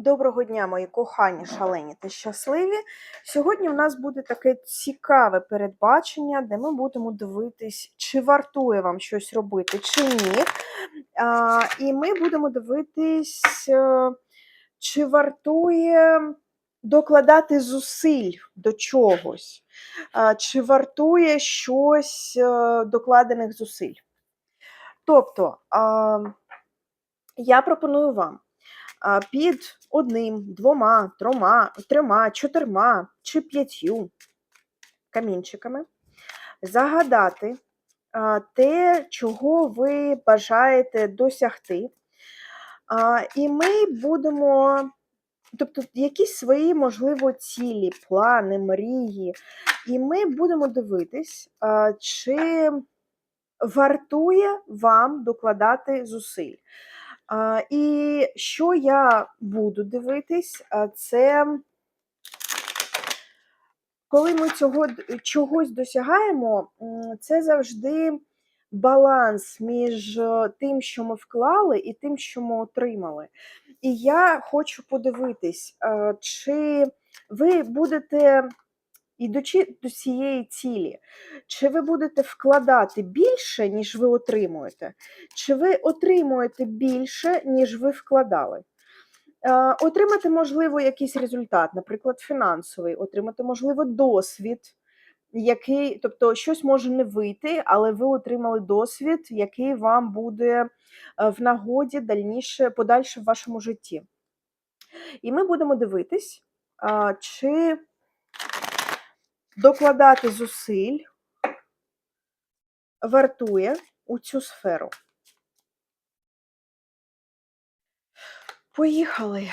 Доброго дня, мої кохані, шалені та щасливі. Сьогодні в нас буде таке цікаве передбачення, де ми будемо дивитись, чи вартує вам щось робити, чи ні. А, і ми будемо дивитись, е, чи вартує докладати зусиль до чогось, а, чи вартує щось е, докладених зусиль. Тобто, а, я пропоную вам під одним, двома, трома, трьома, чотирма чи п'ятью камінчиками загадати те, чого ви бажаєте досягти. І ми будемо, тобто, якісь свої, можливо, цілі, плани, мрії. І ми будемо дивитись, чи вартує вам докладати зусиль. І що я буду дивитись, це коли ми цього чогось досягаємо, це завжди баланс між е, тим, що ми вклали, і тим, що ми отримали. І я хочу подивитись, е, чи ви будете, ідучи до цієї цілі, чи ви будете вкладати більше, ніж ви отримуєте, чи ви отримуєте більше, ніж ви вкладали. Отримати, можливо, якийсь результат, наприклад, фінансовий, отримати, можливо, досвід, який, тобто щось може не вийти, але ви отримали досвід, який вам буде е, в нагоді дальніше, подальше в вашому житті. І ми будемо дивитись, чи докладати зусиль вартує у цю сферу. Поїхали.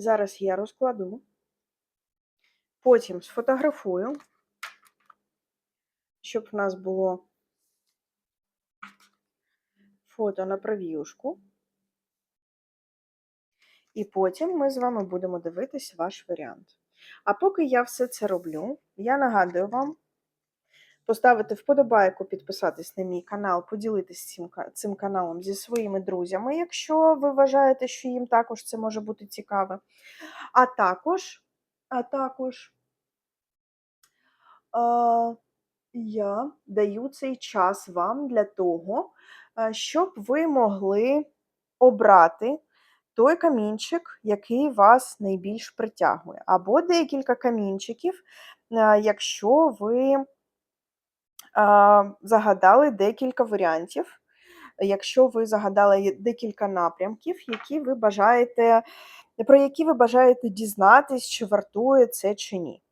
Зараз я розкладу, потім сфотографую, щоб в нас було фото на прев'юшку. І потім ми з вами будемо дивитись ваш варіант. А поки я все це роблю, я нагадую вам поставити вподобайку, підписатись на мій канал, поділитись цим, цим каналом зі своїми друзями, якщо ви вважаєте, що їм також це може бути цікаве. А також, а також а, я даю цей час вам для того, щоб ви могли обрати той камінчик, який вас найбільш притягує, або декілька камінчиків, якщо ви загадали декілька варіантів, якщо ви загадали декілька напрямків, які ви бажаєте, про які ви бажаєте дізнатись, чи вартує це чи ні.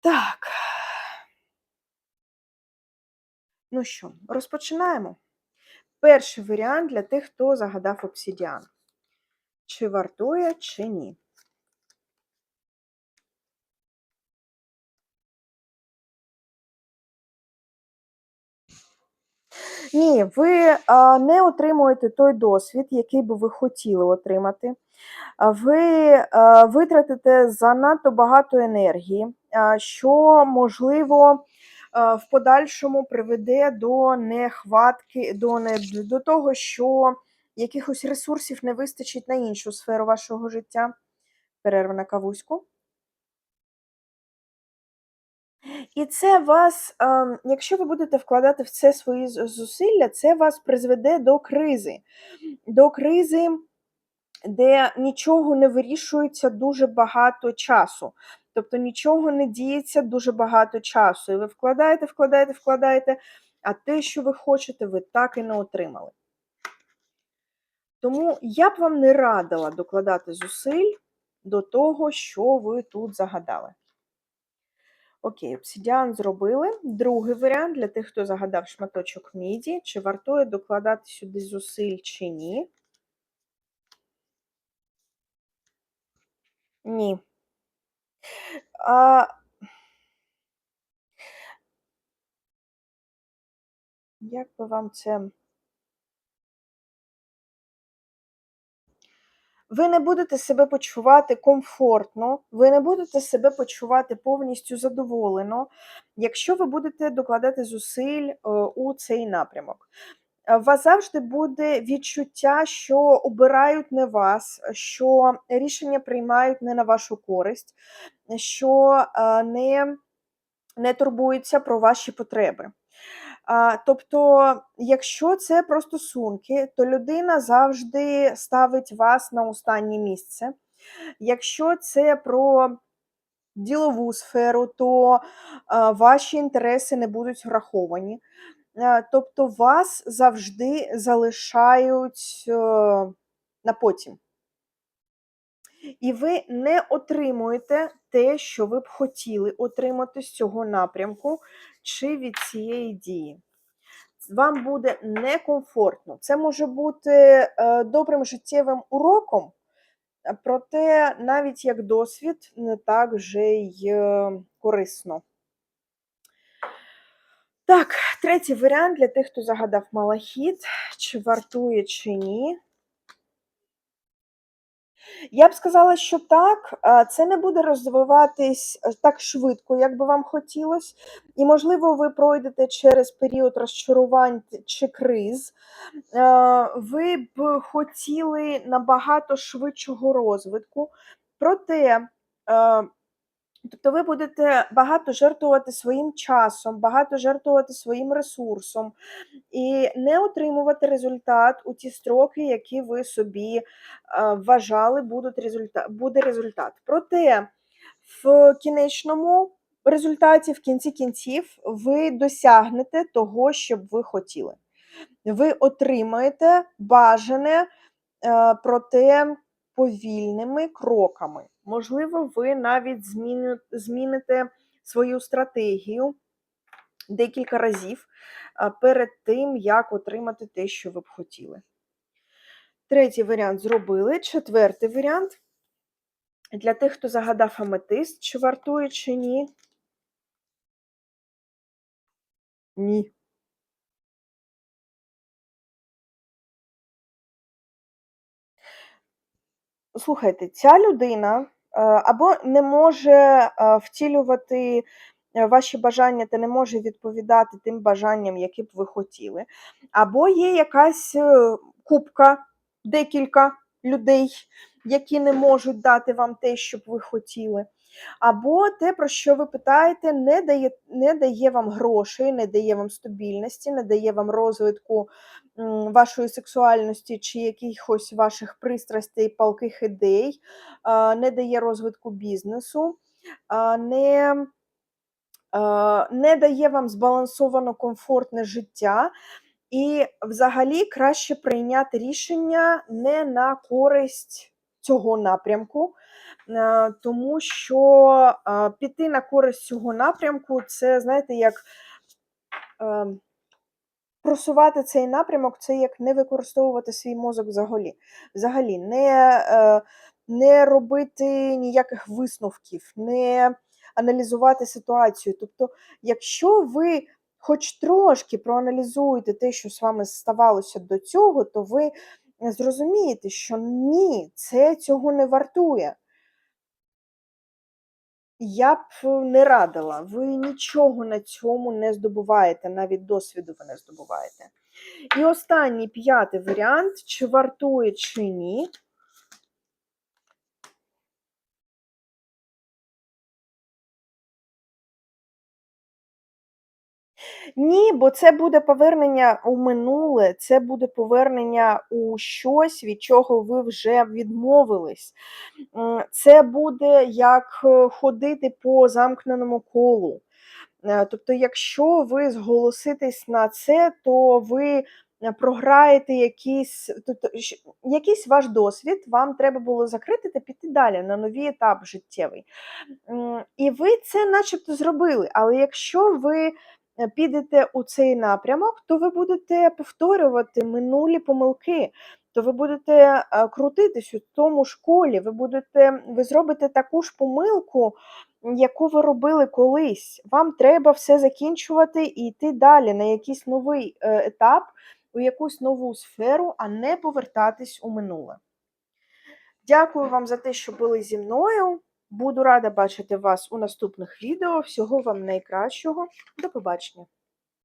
Так. Ну що, розпочинаємо. Перший варіант для тих, хто загадав обсідіан. Чи вартує, чи ні. Ні, ви не отримуєте той досвід, який би ви хотіли отримати. Ви витратите занадто багато енергії, що, можливо, в подальшому приведе до нехватки, до, не, до того, що якихось ресурсів не вистачить на іншу сферу вашого життя. Перерва на кавуську. І це вас, ем, якщо ви будете вкладати в це свої зусилля, це вас призведе до кризи. До кризи, де нічого не вирішується дуже багато часу. Тобто нічого не діється дуже багато часу. І ви вкладаєте, вкладаєте, вкладаєте, а те, що ви хочете, ви так і не отримали. Тому я б вам не радила докладати зусиль до того, що ви тут загадали. Окей, обсідіан зробили. Другий варіант для тих, хто загадав шматочок міді, чи вартує докладати сюди зусиль чи ні. Ні. А... Як би вам це. Ви не будете себе почувати комфортно, ви не будете себе почувати повністю задоволено, якщо ви будете докладати зусиль е, у цей напрямок. Е, У вас завжди буде відчуття, що обирають не вас, що рішення приймають не на вашу користь, що е, не, не турбуються про ваші потреби. Тобто, якщо це про стосунки, то людина завжди ставить вас на останнє місце. Якщо це про ділову сферу, то ваші інтереси не будуть враховані. Тобто вас завжди залишають е, на потім. І ви не отримуєте те, що ви б хотіли отримати з цього напрямку чи від цієї дії. Вам буде некомфортно. Це може бути е, добрим життєвим уроком, проте навіть як досвід не так вже й е, корисно. Так, третій варіант для тих, хто загадав малахіт, чи вартує, чи ні. Я б сказала, що так, це не буде розвиватись е, так швидко, як би вам хотілося. І, можливо, ви пройдете через період розчарувань чи криз. Е, Ви б хотіли набагато швидшого розвитку, проте. Тобто ви будете багато жертвувати своїм часом, багато жертвувати своїм ресурсом і не отримувати результат у ті строки, які ви собі е, вважали, будуть результа... буде результат. Проте в кінечному результаті, в кінці кінців, ви досягнете того, що б ви хотіли. Ви отримаєте бажане, е, проте повільними кроками. Можливо, ви навіть зміни- зміните свою стратегію декілька разів перед тим, як отримати те, що ви б хотіли. Третій варіант зробили. Четвертий варіант. Для тих, хто загадав аметист, чи вартує, чи ні. Ні. Слухайте, ця людина або не може е, втілювати е, ваші бажання та не може відповідати тим бажанням, які б ви хотіли, або є якась е, купка, декілька людей, які не можуть дати вам те, що б ви хотіли. Або те, про що ви питаєте, не дає, не дає вам грошей, не дає вам стабільності, не дає вам розвитку вашої сексуальності чи якихось ваших пристрастей, палких ідей, не дає розвитку бізнесу, не, не дає вам збалансовано комфортне життя. І взагалі краще прийняти рішення не на користь цього напрямку, тому що е, піти на користь цього напрямку це, знаєте, як е, просувати цей напрямок, це як не використовувати свій мозок взагалі. Взагалі, не, е, не робити ніяких висновків, не аналізувати ситуацію. Тобто, якщо ви хоч трошки проаналізуєте те, що з вами ставалося до цього, то ви зрозумієте, що ні, це цього не вартує. Я б не радила, ви нічого на цьому не здобуваєте, навіть досвіду ви не здобуваєте. І останній п'ятий варіант: чи вартує, чи ні. Ні, бо це буде повернення у минуле, це буде повернення у щось, від чого ви вже відмовились. Це буде як е, ходити по замкненому колу. Е, Тобто, якщо ви зголоситесь на це, то ви е, програєте якийсь, тобто, якийсь ваш досвід, вам треба було закрити та піти далі на новий етап життєвий. І ви це начебто зробили. Але якщо ви підете у цей напрямок, то ви будете повторювати минулі помилки. то ви будете е, крутитись у тому ж колі, ви будете, ви зробите таку ж помилку, яку ви робили колись. Вам треба все закінчувати і йти далі на якийсь новий е, етап, у якусь нову сферу, а не повертатись у минуле. Дякую вам за те, що були зі мною. Буду рада бачити вас у наступних відео. Всього вам найкращого. До побачення!